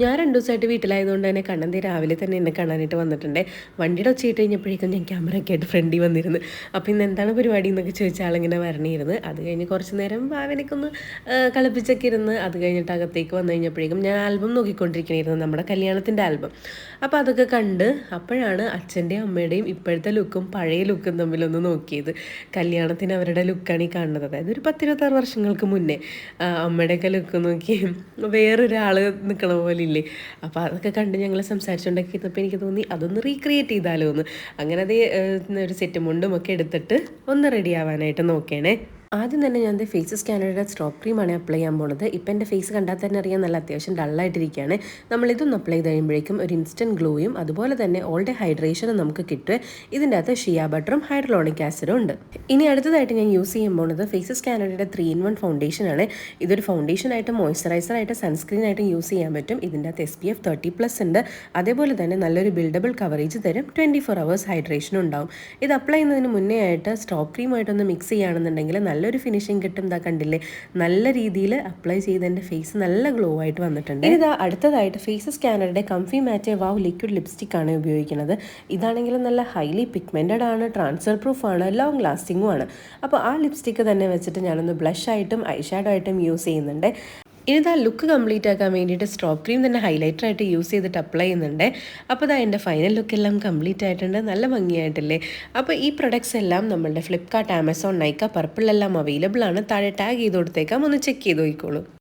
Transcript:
ഞാൻ രണ്ടു ദിവസമായിട്ട് വീട്ടിലായതുകൊണ്ട് തന്നെ കണ്ണന്തി രാവിലെ തന്നെ എന്നെ കാണാനായിട്ട് വന്നിട്ടുണ്ട്. വണ്ടിയുടെ ഒച്ചയിട്ട് കഴിഞ്ഞപ്പോഴേക്കും ഞാൻ ക്യാമറ ഒക്കെ ആയിട്ട് ഫ്രണ്ടിൽ വന്നിരുന്നു. അപ്പോൾ ഇന്ന് എന്താണ് പരിപാടി എന്നൊക്കെ ചോദിച്ചാൽ ഇങ്ങനെ വരണിരുന്നു അത് കഴിഞ്ഞ് കുറച്ച് നേരം ഭാവനയ്ക്ക് ഒന്ന് കളിപ്പിച്ചൊക്കെ ഇരുന്ന് അത് കഴിഞ്ഞിട്ട് അകത്തേക്ക് വന്നു കഴിഞ്ഞപ്പോഴേക്കും ഞാൻ ആൽബം നോക്കിക്കൊണ്ടിരിക്കണമായിരുന്നു നമ്മുടെ കല്യാണത്തിന്റെ ആൽബം അപ്പോൾ അതൊക്കെ കണ്ട് അപ്പോഴാണ് അച്ഛന്റെയും അമ്മയുടെയും ഇപ്പോഴത്തെ ലുക്കും പഴയ ലുക്കും തമ്മിലൊന്ന് നോക്കിയത്. കല്യാണത്തിന് അവരുടെ ലുക്കാണ് ഈ കാണുന്നത്. അതായത് ഒരു പത്തിരുപത്താറ് വർഷങ്ങൾക്ക് മുന്നേ അമ്മയുടെയൊക്കെ ലുക്ക് നോക്കി വേറൊരാൾ നിൽക്കണ പോലെ ഇല്ലേ അപ്പോൾ അതൊക്കെ കണ്ട് ഞങ്ങൾ സംസാരിച്ചുകൊണ്ടൊക്കെ എനിക്ക് തോന്നി അതൊന്ന് റീക്രിയേറ്റ് ചെയ്താലോ എന്ന് അങ്ങനെ അത് ഒരു സെറ്റ് മുണ്ടും ഒക്കെ എടുത്തിട്ട് ഒന്ന് റെഡി ആവാനായിട്ട് നോക്കേണേ. ആദ്യം തന്നെ ഞാൻ ഫേസ് സ്കാനറുടെ സ്ട്രോപ്പ് ക്രീമാണ് അപ്ലൈ ചെയ്യാൻ പോണത്. ഇപ്പം എന്റെ ഫേസ് കണ്ടാൽ തന്നെ അറിയാൻ നല്ല അത്യാവശ്യം ഡള്ളായിട്ടിരിക്കുകയാണ്. നമ്മളിതൊന്ന് അപ്ലൈ ചെയ്ത് കഴിയുമ്പോഴേക്കും ഒരു ഇൻസ്റ്റന്റ് ഗ്ലോയും അതുപോലെ തന്നെ ഓൾ ഡേ ഹൈഡ്രേഷനും നമുക്ക് കിട്ടുക ഇതിന്റെ അകത്ത് ഷിയ ബട്ടറും ഹൈഡ്രോണിക് ആസിഡും ഉണ്ട്. ഇനി അടുത്തതായിട്ട് ഞാൻ യൂസ് ചെയ്യാൻ പോകുന്നത് ഫേസ് സ്കാനറുടെ ത്രീ ഇൻ വൺ ഫൗണ്ടേഷൻ ആണ്. ഇതൊരു ആയിട്ട് സൺസ്ക്രീൻ ആയിട്ട് യൂസ് ചെയ്യാൻ പറ്റും. ഇതിന്റെ അകത്ത് S P F thirty plus ഉണ്ട്. അതേപോലെ തന്നെ നല്ലൊരു ബിൽഡബിൾ കവറേജ് തരും. ട്വന്റി ഫോർ അവേഴ്സ് ഹൈഡ്രേഷനും ഉണ്ടാവും. ഇത് അപ്ലൈ ചെയ്യുന്നതിന് മുന്നേ ആയിട്ട് സ്റ്റോപ്പ് ക്രീമായിട്ടൊന്ന് മിക്സ് ചെയ്യുകയാണെന്നുണ്ടെങ്കിൽ നല്ലൊരു ഫിനിഷിങ് കിട്ടും. ഇതാ കണ്ടില്ലേ? നല്ല രീതിയിൽ അപ്ലൈ ചെയ്ത് എന്റെ ഫേസ് നല്ല ഗ്ലോ ആയിട്ട് വന്നിട്ടുണ്ട്. ഇതാ അടുത്തതായിട്ട് face സ്കാനറുടെ comfy matte wow liquid lipstick ആണ് ഉപയോഗിക്കുന്നത്. ഇതാണെങ്കിൽ നല്ല ഹൈലി പിഗ്മെന്റഡ് ആണ് ട്രാൻസ്ഫർ പ്രൂഫ് ആണ് ലോങ് ലാസ്റ്റിംഗും ആണ്. അപ്പോൾ ആ ലിപ്സ്റ്റിക്ക് തന്നെ വെച്ചിട്ട് ഞാനൊന്ന് ബ്ലഷ് ആയിട്ടും ഐഷാഡോ ആയിട്ടും യൂസ് ചെയ്യുന്നുണ്ട്. ഇനിതാ ലുക്ക് കംപ്ലീറ്റ് ആക്കാൻ വേണ്ടിയിട്ട് സ്ട്രോപ്പ് ക്രീം തന്നെ ഹൈലൈറ്റർ ആയിട്ട് യൂസ് ചെയ്തിട്ട് അപ്ലൈ ചെയ്യുന്നുണ്ട്. അപ്പോൾ ഇതാ എന്റെ ഫൈനൽ ലുക്ക് എല്ലാം കംപ്ലീറ്റ് ആയിട്ടുണ്ട്. നല്ല ഭംഗിയായിട്ടില്ലേ? അപ്പോൾ ഈ പ്രൊഡക്ട്സ് എല്ലാം നമ്മളുടെ ഫ്ലിപ്കാർട്ട് ആമസോൺ നൈക്ക പർപ്പിളെല്ലാം അവൈലബിൾ ആണ്. താഴെ ടാഗ് ചെയ്ത് കൊടുത്തേക്കാം. ഒന്ന് ചെക്ക് ചെയ്ത് നോക്കിക്കോളൂ.